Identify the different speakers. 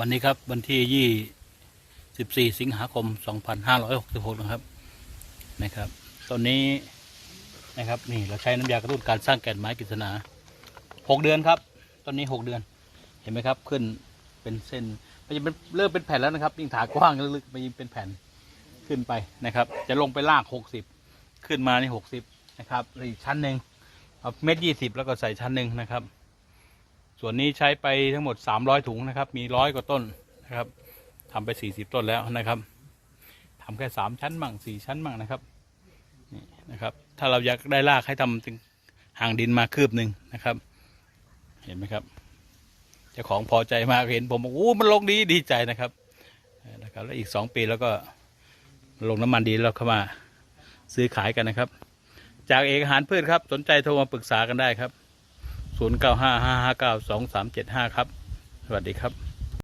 Speaker 1: วันนี้ครับวันที่ยี่สิบสี่สิงหาคมสองพันห้าร้อยหกสิบหกนะครับนะครับตอนนี้นะครับนี่เราใช้น้ำยากระตุ้นการสร้างแก่นไม้กฤษณาหกเดือนครับ ตอนนี้หกเดือนเห็นไหมครับขึ้นเป็นเส้นมันจะเป็นเริ่มเป็นแผ่นแล้วนะครับยิ่งถากว้างลึกๆมันยิ่งเป็นแผ่นขึ้นไปนะครับ จะลงไปลากหกสิบขึ้นมานี่หกสิบนะครับอีกชั้นหนึ่งเอาเม็ดยี่สิบแล้วก็ใส่ชั้นหนึ่งนะครับ ส่วนนี้ใช้ไปทั้งหมด 300 ถุงนะครับ มีร้อยกว่าต้นนะครับทำไป 40 ต้นแล้วนะครับทำแค่ 3 ชั้นมั่ง4ชั้นมั่งนะครับนี่นะครับ ถ้าเราอยากได้รากให้ทำถึงห่างดินมาคืบหนึ่งนะครับ เห็นไหมครับเจ้าของพอใจมากเห็นผมบอกโอ้มันลงดีดีใจนะครับนะครับ แล้วอีก 2 ปีแล้วก็ลงน้ำมันดีแล้วเข้ามาซื้อขายกันนะครับ จากเอกอาหารพืชครับ สนใจโทรมาปรึกษากันได้ครับ 0955592375 ครับ สวัสดีครับ